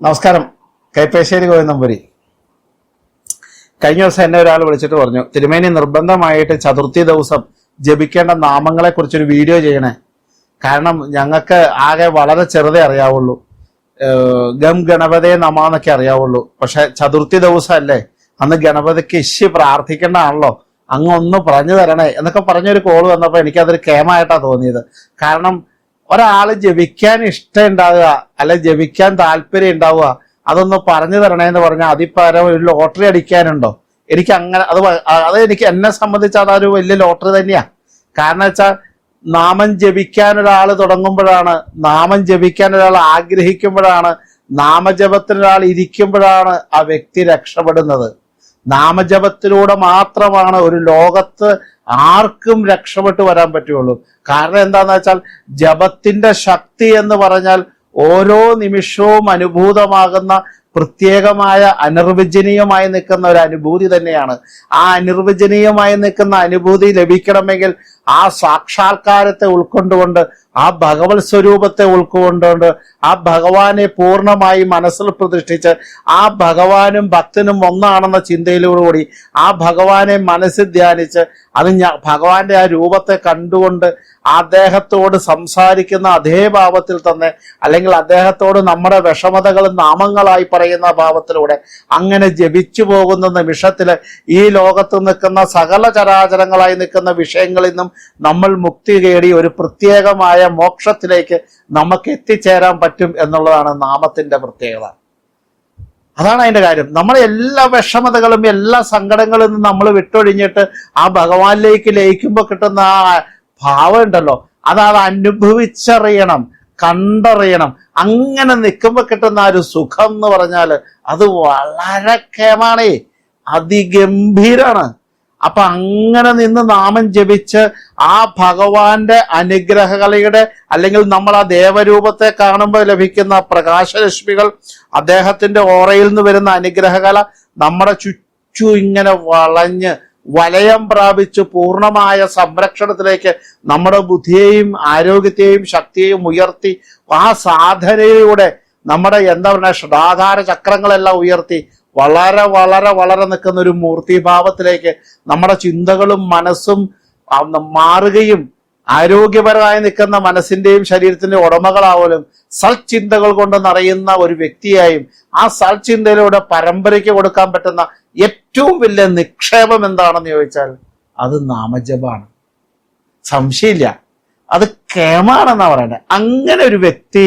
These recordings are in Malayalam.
നമസ്കാരം. കൈപ്പേശ്ശേരി ഗോവിന്ദമ്പുരി കഴിഞ്ഞ ദിവസം എന്നെ ഒരാൾ വിളിച്ചിട്ട് പറഞ്ഞു തിരുമേനി നിർബന്ധമായിട്ട് ചതുർത്ഥി ദിവസം ജപിക്കേണ്ട നാമങ്ങളെ കുറിച്ചൊരു വീഡിയോ ചെയ്യണേ. കാരണം ഞങ്ങൾക്ക് ആകെ വളരെ ചെറുതേ അറിയാവുള്ളൂ. ഗം ഗണപതയെ നമാന്നൊക്കെ അറിയാവുള്ളൂ. പക്ഷെ ചതുർത്ഥി ദിവസം അല്ലേ അന്ന് ഗണപതിക്ക് ഇശി പ്രാർത്ഥിക്കേണ്ടതാണല്ലോ. അങ്ങ് ഒന്ന് പറഞ്ഞു തരണേ. എന്നൊക്കെ പറഞ്ഞൊരു കോൾ വന്നപ്പോൾ എനിക്കതൊരു കേമായിട്ടാണ് തോന്നിയത്. കാരണം ഒരാൾ ജപിക്കാൻ ഇഷ്ടം ഉണ്ടാവുക അല്ലെ ജപിക്കാൻ താല്പര്യം ഉണ്ടാവുക അതൊന്ന് പറഞ്ഞു തരണേ എന്ന് പറഞ്ഞാൽ അതിപ്പരം ഒരു ലോട്ടറി അടിക്കാനുണ്ടോ? എനിക്ക് അങ്ങനെ അത് അത് എനിക്ക് എന്നെ സംബന്ധിച്ച് അതൊരു വലിയ ലോട്ടറി തന്നെയാ. കാരണം വെച്ചാൽ നാമം ജപിക്കാൻ ഒരാൾ തുടങ്ങുമ്പോഴാണ് നാമം ജപിക്കാൻ ഒരാൾ ആഗ്രഹിക്കുമ്പോഴാണ് നാമജപത്തിന് ഒരാൾ ഇരിക്കുമ്പോഴാണ് ആ വ്യക്തി രക്ഷപ്പെടുന്നത്. നാമജപത്തിലൂടെ മാത്രമാണ് ഒരു ലോകത്ത് ആർക്കും രക്ഷപ്പെട്ടു വരാൻ പറ്റുള്ളൂ കാരണം എന്താന്ന് വെച്ചാൽ ജപത്തിന്റെ ശക്തി എന്ന് പറഞ്ഞാൽ ഓരോ നിമിഷവും അനുഭൂതമാകുന്ന പ്രത്യേകമായ അനിർവചനീയമായി നിൽക്കുന്ന ഒരു അനുഭൂതി തന്നെയാണ്. ആ അനിർവചനീയമായി നിൽക്കുന്ന അനുഭൂതി ലഭിക്കണമെങ്കിൽ ആ സാക്ഷാത്കാരത്തെ ഉൾക്കൊണ്ടുകൊണ്ട് ആ ഭഗവത് സ്വരൂപത്തെ ഉൾക്കൊണ്ടുകൊണ്ട് ആ ഭഗവാനെ പൂർണമായി മനസ്സിൽ പ്രതിഷ്ഠിച്ച് ആ ഭഗവാനും ഭക്തനും ഒന്നാണെന്ന ചിന്തയിലൂടെ ആ ഭഗവാനെ മനസ്സിൽ ധ്യാനിച്ച് അത് ഭഗവാന്റെ ആ രൂപത്തെ കണ്ടുകൊണ്ട് അദ്ദേഹത്തോട് സംസാരിക്കുന്ന അതേ ഭാവത്തിൽ തന്നെ അല്ലെങ്കിൽ അദ്ദേഹത്തോട് നമ്മുടെ വിഷമതകൾ നാമങ്ങളായി പറയുന്ന ഭാവത്തിലൂടെ അങ്ങനെ ജപിച്ചു പോകുന്ന നിമിഷത്തിൽ ഈ ലോകത്ത് നിൽക്കുന്ന സകല ചരാചരങ്ങളായി നിൽക്കുന്ന വിഷയങ്ങളിൽ നിന്നും നമ്മൾ മുക്തി തേടി ഒരു പ്രത്യേകമായ മോക്ഷത്തിലേക്ക് നമുക്ക് എത്തിച്ചേരാൻ പറ്റും എന്നുള്ളതാണ് നാമത്തിന്റെ പ്രത്യേകത. അതാണ് അതിന്റെ കാര്യം. നമ്മളെ എല്ലാ വിഷമതകളും എല്ലാ സങ്കടങ്ങളും നമ്മൾ വിട്ടൊഴിഞ്ഞിട്ട് ആ ഭഗവാനിലേക്ക് ലയിക്കുമ്പോൾ കിട്ടുന്ന ആ ഭാവം ഉണ്ടല്ലോ. അത് അത് അനുഭവിച്ചറിയണം കണ്ടറിയണം. അങ്ങനെ നിൽക്കുമ്പോൾ കിട്ടുന്ന ആ ഒരു സുഖം എന്ന് പറഞ്ഞാൽ അത് വളരെ കേമാണേ. അതിഗംഭീരാണ്. അപ്പൊ അങ്ങനെ നിന്ന് നാമം ജപിച്ച് ആ ഭഗവാന്റെ അനുഗ്രഹകലയുടെ അല്ലെങ്കിൽ നമ്മൾ ആ ദേവരൂപത്തെ കാണുമ്പോൾ ലഭിക്കുന്ന പ്രകാശരശ്മികൾ അദ്ദേഹത്തിന്റെ ഓറയിൽ നിന്ന് വരുന്ന അനുഗ്രഹകല നമ്മുടെ ചുറ്റു ഇങ്ങനെ വളഞ്ഞ് വലയം പ്രാപിച്ച് പൂർണമായ സംരക്ഷണത്തിലേക്ക് നമ്മുടെ ബുദ്ധിയെയും ആരോഗ്യത്തെയും ശക്തിയെയും ഉയർത്തി ആ സാധനയിലൂടെ നമ്മുടെ എന്താ പറയുക ഷഡാധാര ചക്രങ്ങളെല്ലാം ഉയർത്തി വളരെ വളരെ വളരെ നിൽക്കുന്ന ഒരു മൂർത്തിഭാവത്തിലേക്ക് നമ്മുടെ ചിന്തകളും മനസ്സും മാറുകയും ആരോഗ്യപരമായി നിൽക്കുന്ന മനസ്സിന്റെയും ശരീരത്തിന്റെയും ഉടമകളാവലും സൽചിന്തകൾ കൊണ്ട് നിറയുന്ന ഒരു വ്യക്തിയായും ആ സൽചിന്തയിലൂടെ പരമ്പരയ്ക്ക് കൊടുക്കാൻ പറ്റുന്ന ഏറ്റവും വലിയ നിക്ഷേപം എന്താണെന്ന് ചോദിച്ചാൽ അത് നാമജപാണ്. സംശയമില്ല. അത് കേമാണെന്നാ പറയണ്ടത് അങ്ങനെ ഒരു വ്യക്തി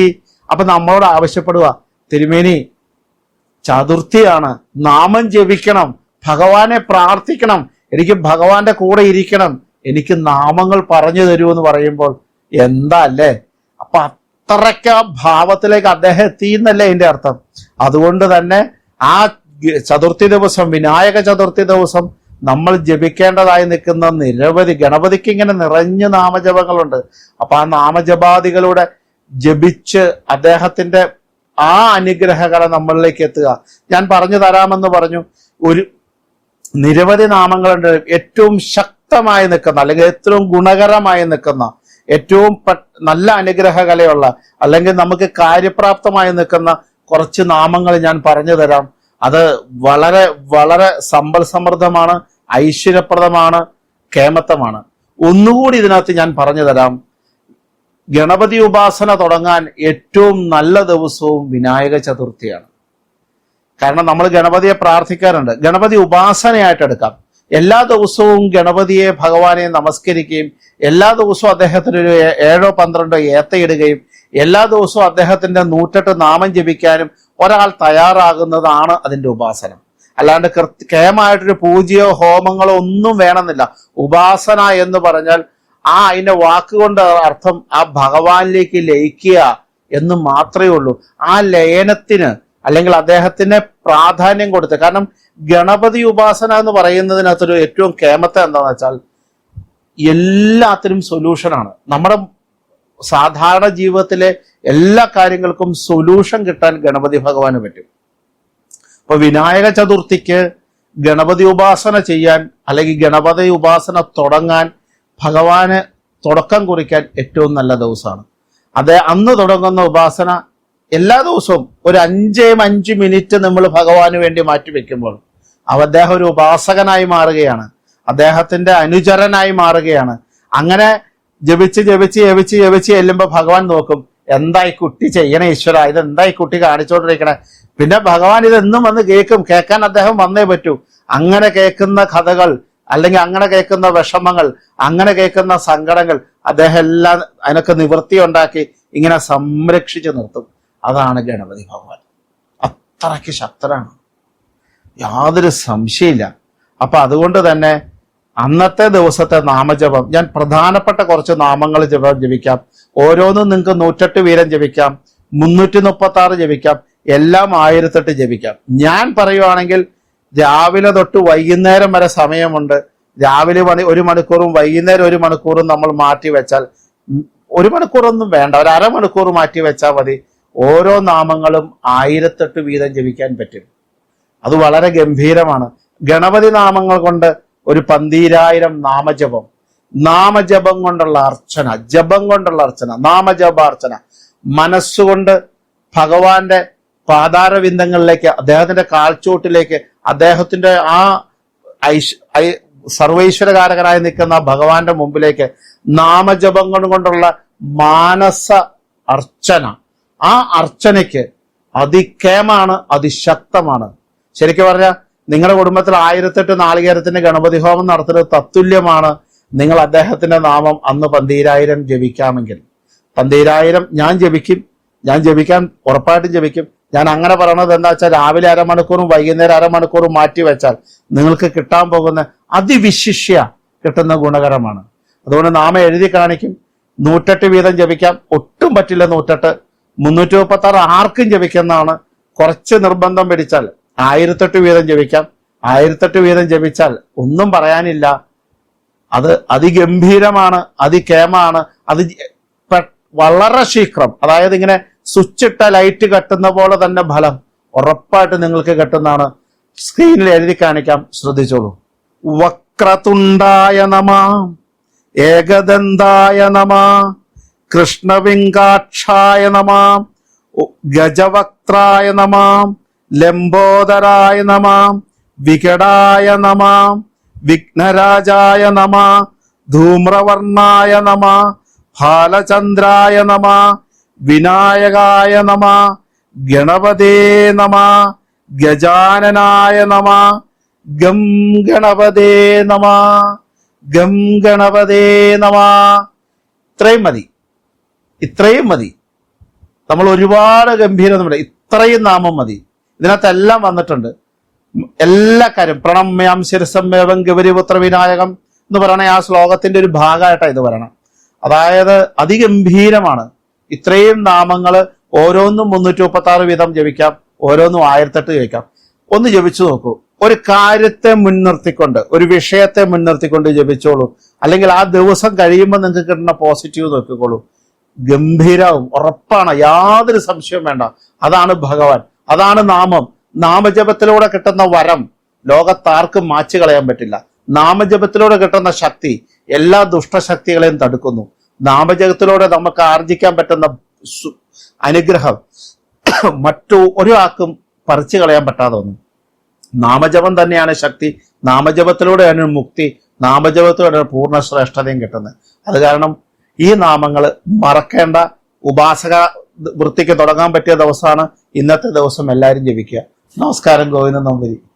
അപ്പൊ നമ്മളോട് ആവശ്യപ്പെടുക തിരുമേനി ചതുർത്ഥിയാണ്. നാമം ജപിക്കണം. ഭഗവാനെ പ്രാർത്ഥിക്കണം. എനിക്ക് ഭഗവാന്റെ കൂടെ ഇരിക്കണം. എനിക്ക് നാമങ്ങൾ പറഞ്ഞു തരൂ എന്ന് പറയുമ്പോൾ എന്താ അല്ലേ? അപ്പൊ അത്രയ്ക്ക് ആ ഭാവത്തിലേക്ക് അദ്ദേഹം എത്തിയെന്നല്ലേ അതിന്റെ അർത്ഥം. അതുകൊണ്ട് തന്നെ ആ ചതുർത്ഥി ദിവസം വിനായക ചതുർത്ഥി ദിവസം നമ്മൾ ജപിക്കേണ്ടതായി നിൽക്കുന്ന നിരവധി ഗണപതിക്ക് ഇങ്ങനെ നിറഞ്ഞ നാമജപങ്ങളുണ്ട്. അപ്പൊ ആ നാമജപാദികളുടെ ജപിച്ച് അദ്ദേഹത്തിന്റെ ആ അനുഗ്രഹകല നമ്മളിലേക്ക് എത്തുക. ഞാൻ പറഞ്ഞു തരാമെന്ന് പറഞ്ഞു. ഒരു നിരവധി നാമങ്ങളുണ്ട്. ഏറ്റവും ശക്തമായി നിൽക്കുന്ന അല്ലെങ്കിൽ ഏറ്റവും ഗുണകരമായി നിൽക്കുന്ന ഏറ്റവും നല്ല അനുഗ്രഹകലയുള്ള അല്ലെങ്കിൽ നമുക്ക് കാര്യപ്രാപ്തമായി നിൽക്കുന്ന കുറച്ച് നാമങ്ങൾ ഞാൻ പറഞ്ഞു തരാം. അത് വളരെ വളരെ സമ്പൽ സമൃദ്ധമാണ് ഐശ്വര്യപ്രദമാണ് കേമത്തമാണ് ഒന്നുകൂടി ഇതിനകത്ത് ഞാൻ പറഞ്ഞു തരാം. ഗണപതി ഉപാസന തുടങ്ങാൻ ഏറ്റവും നല്ല ദിവസവും വിനായക ചതുർത്ഥിയാണ്. കാരണം നമ്മൾ ഗണപതിയെ പ്രാർത്ഥിക്കാറുണ്ട്. ഗണപതി ഉപാസനയായിട്ട് എടുക്കാം. എല്ലാ ദിവസവും ഗണപതിയെ ഭഗവാനെ നമസ്കരിക്കുകയും എല്ലാ ദിവസവും അദ്ദേഹത്തിന് ഒരു ഏഴോ പന്ത്രണ്ടോ ഏത്തയിടുകയും എല്ലാ ദിവസവും അദ്ദേഹത്തിന്റെ നൂറ്റെട്ട് നാമം ജപിക്കാനും ഒരാൾ തയ്യാറാകുന്നതാണ് അതിന്റെ ഉപാസനം. അല്ലാണ്ട് കൃത്യമായിട്ടൊരു പൂജയോ ഹോമങ്ങളോ ഒന്നും വേണമെന്നില്ല. ഉപാസന എന്ന് പറഞ്ഞാൽ ആ അതിന്റെ വാക്കുകൊണ്ട് അർത്ഥം ആ ഭഗവാനിലേക്ക് ലയിക്കുക എന്ന് മാത്രമേ ഉള്ളൂ. ആ ലയനത്തിന് അല്ലെങ്കിൽ അദ്ദേഹത്തിന് പ്രാധാന്യം കൊടുത്ത് കാരണം ഗണപതി ഉപാസന എന്ന് പറയുന്നതിനകത്തൊരു ഏറ്റവും കേമത്തെ എന്താന്ന് വെച്ചാൽ എല്ലാത്തിനും സൊല്യൂഷനാണ് നമ്മുടെ സാധാരണ ജീവിതത്തിലെ എല്ലാ കാര്യങ്ങൾക്കും സൊല്യൂഷൻ കിട്ടാൻ ഗണപതി ഭഗവാന് പറ്റും. ഇപ്പൊ വിനായക ചതുർത്ഥിക്ക് ഗണപതി ഉപാസന ചെയ്യാൻ അല്ലെങ്കിൽ ഗണപതി ഉപാസന തുടങ്ങാൻ ഭഗവാന് തുടക്കം കുറിക്കാൻ ഏറ്റവും നല്ല ദിവസമാണ്. അത് അന്ന് തുടങ്ങുന്ന ഉപാസന എല്ലാ ദിവസവും ഒരു അഞ്ചേം അഞ്ച് മിനിറ്റ് നമ്മൾ ഭഗവാന് വേണ്ടി മാറ്റിവെക്കുമ്പോൾ അവ അദ്ദേഹം ഒരു ഉപാസകനായി മാറുകയാണ്. അദ്ദേഹത്തിന്റെ അനുചരനായി മാറുകയാണ്. അങ്ങനെ ജപിച്ച് ജപിച്ച് ജപിച്ച് ജപിച്ച് ചെല്ലുമ്പോൾ ഭഗവാൻ നോക്കും എന്തായി കുട്ടി ചെയ്യണേ ഈശ്വര? ഇത് എന്തായി കുട്ടി കാണിച്ചുകൊണ്ടിരിക്കണേ പിന്നെ ഭഗവാൻ ഇതെന്നും വന്ന് കേൾക്കും. കേൾക്കാൻ അദ്ദേഹം വന്നേ പറ്റൂ. അങ്ങനെ കേൾക്കുന്ന കഥകൾ അല്ലെങ്കിൽ അങ്ങനെ കേൾക്കുന്ന വിഷമങ്ങൾ അങ്ങനെ കേൾക്കുന്ന സങ്കടങ്ങൾ അദ്ദേഹം എല്ലാം അതിനൊക്കെ നിവൃത്തി ഉണ്ടാക്കി ഇങ്ങനെ സംരക്ഷിച്ചു നിർത്തും. അതാണ് ഗണപതി ഭഗവാൻ. അത്രയ്ക്ക് ശക്തരാണ് യാതൊരു സംശയമില്ല. അപ്പൊ അതുകൊണ്ട് തന്നെ അന്നത്തെ ദിവസത്തെ നാമജപം ഞാൻ പ്രധാനപ്പെട്ട കുറച്ച് നാമങ്ങൾ ജപം ജപിക്കാം. ഓരോന്നും നിങ്ങൾക്ക് നൂറ്റെട്ട് വീരം ജപിക്കാം. മുന്നൂറ്റി മുപ്പത്തി ആറ് ജപിക്കാം. എല്ലാം ആയിരത്തെട്ട് ജപിക്കാം. ഞാൻ പറയുവാണെങ്കിൽ രാവിലെ തൊട്ട് വൈകുന്നേരം വരെ സമയമുണ്ട്. രാവിലെ മണി ഒരു മണിക്കൂറും വൈകുന്നേരം ഒരു മണിക്കൂറും നമ്മൾ മാറ്റി വെച്ചാൽ ഒരു മണിക്കൂറൊന്നും വേണ്ട. ഒരു അരമണിക്കൂർ മാറ്റി വെച്ചാൽ മതി. ഓരോ നാമങ്ങളും ആയിരത്തെട്ട് വീതം ജപിക്കാൻ പറ്റും. അത് വളരെ ഗംഭീരമാണ്. ഗണപതി നാമങ്ങൾ കൊണ്ട് ഒരു പന്തീരായിരം നാമജപം. നാമജപം കൊണ്ടുള്ള അർച്ചന ജപം കൊണ്ടുള്ള അർച്ചന നാമജപാർച്ചന. മനസ്സുകൊണ്ട് ഭഗവാന്റെ പാതാരവിന്ദങ്ങളിലേക്ക് അദ്ദേഹത്തിന്റെ കാൽച്ചോട്ടിലേക്ക് അദ്ദേഹത്തിന്റെ ആ സർവൈശ്വരകാരകനായി നിൽക്കുന്ന ഭഗവാന്റെ മുമ്പിലേക്ക് നാമജപം കൊണ്ടുള്ള മാനസ അർച്ചന. ആ അർച്ചനയ്ക്ക് അതിക്കേമാണ് അതിശക്തമാണ്. ശരിക്കും പറഞ്ഞാൽ നിങ്ങളുടെ കുടുംബത്തിൽ ആയിരത്തെട്ട് നാളികേരത്തിന്റെ ഗണപതി ഹോമം നടത്തുന്നത് തത്തുല്യമാണ്. നിങ്ങൾ അദ്ദേഹത്തിന്റെ നാമം അന്ന് പന്തീരായിരം ജപിക്കാമെങ്കിൽ. പന്തീരായിരം ഞാൻ ജപിക്കും ഞാൻ ജപിക്കാൻ ഉറപ്പായിട്ടും ജപിക്കും. ഞാൻ അങ്ങനെ പറയണത് എന്താ വെച്ചാൽ രാവിലെ അരമണിക്കൂറും വൈകുന്നേരം അരമണിക്കൂറും മാറ്റി വെച്ചാൽ നിങ്ങൾക്ക് കിട്ടാൻ പോകുന്ന അതിവിശിഷ്യ കിട്ടുന്ന ഗുണകരമാണ്. അതുകൊണ്ട് നാമം എഴുതി കാണിക്കും. നൂറ്റെട്ട് വീതം ജപിക്കാം. ഒട്ടും പറ്റില്ല നൂറ്റെട്ട്. മുന്നൂറ്റി മുപ്പത്തി ആറ് ആർക്കും ജപിക്കുന്നതാണ് കുറച്ച് നിർബന്ധം പിടിച്ചാൽ ആയിരത്തെട്ട് വീതം ജപിക്കാം. ആയിരത്തെട്ട് വീതം ജപിച്ചാൽ ഒന്നും പറയാനില്ല. അത് അതിഗംഭീരമാണ് അതികേമാണ് അത് വളരെ ശീഘ്രം. അതായത് ഇങ്ങനെ സ്വിച്ച് ഇട്ട ലൈറ്റ് കെട്ടുന്ന പോലെ തന്നെ ഫലം ഉറപ്പായിട്ട് നിങ്ങൾക്ക് കെട്ടുന്നതാണ്. സ്ക്രീനിൽ എഴുതി കാണിക്കാം. ശ്രദ്ധിച്ചോളൂ. വക്രതുണ്ടായ നമ ഏകദന്തായ നമ കൃഷ്ണവിങ്കാക്ഷായ നമ ഗജവക്ത്രായ നമ ലംബോദരായ നമ വികടായ നമ വിഘ്നരാജായ നമ ധൂമ്രവർണായ നമ ഫാലചന്ദ്രായ നമ വിനായകായ നമ ഗണപതേ നമ ഗജാനനായ നമ ഗം ഗണപതേ നമ ഗം ഗണപതേ നമ. ഇത്രയും മതി. ഇത്രയും മതി. നമ്മൾ ഒരുപാട് ഗംഭീരം നമ്മുടെ ഇത്രയും നാമം മതി. ഇതിനകത്ത് എല്ലാം വന്നിട്ടുണ്ട്. എല്ലാ കാര്യം. പ്രണമ്യാം ശിരസമ്മേവം ഗൗരിപുത്ര വിനായകം എന്ന് പറയണ ആ ശ്ലോകത്തിന്റെ ഒരു ഭാഗമായിട്ടാണ് ഇത് പറയണം അതായത് അതിഗംഭീരമാണ്. ഇത്രയും നാമങ്ങൾ ഓരോന്നും മുന്നൂറ്റി മുപ്പത്തി ആറ് വീതം ജപിക്കാം ഓരോന്നും ആയിരത്തെട്ട് ജപിക്കാം. ഒന്ന് ജപിച്ചു നോക്കൂ. ഒരു കാര്യത്തെ മുൻനിർത്തിക്കൊണ്ട് ഒരു വിഷയത്തെ മുൻനിർത്തിക്കൊണ്ട് ജപിച്ചോളൂ. അല്ലെങ്കിൽ ആ ദിവസം കഴിയുമ്പോൾ നിങ്ങൾക്ക് കിട്ടുന്ന പോസിറ്റീവ് നോക്കിക്കോളൂ. ഗംഭീരവും ഉറപ്പാണ് യാതൊരു സംശയവും വേണ്ട. അതാണ് ഭഗവാൻ അതാണ് നാമം. നാമജപത്തിലൂടെ കിട്ടുന്ന വരം ലോകത്താർക്കും മാച്ചു കളയാൻ പറ്റില്ല. നാമജപത്തിലൂടെ കിട്ടുന്ന ശക്തി എല്ലാ ദുഷ്ടശക്തികളെയും തടുക്കുന്നു. നാമജപത്തിലൂടെ നമുക്ക് ആർജിക്കാൻ പറ്റുന്ന അനുഗ്രഹം മറ്റു ഒരാൾക്കും പറിച്ചു കളയാൻ പറ്റാതെ ഒന്നും നാമജപം തന്നെയാണ് ശക്തി. നാമജപത്തിലൂടെയാണ് മുക്തി. നാമജപത്തിലൂടെയാണ് പൂർണ ശ്രേഷ്ഠതയും കിട്ടുന്നത്. അത് കാരണം ഈ നാമങ്ങൾ മറക്കേണ്ട ഉപാസക വൃത്തിക്ക് തുടങ്ങാൻ പറ്റിയ ദിവസമാണ് ഇന്നത്തെ ദിവസം എല്ലാവരും ജപിക്കുക. നമസ്കാരം ഗോവിന്ദൻ നമ്പൂരി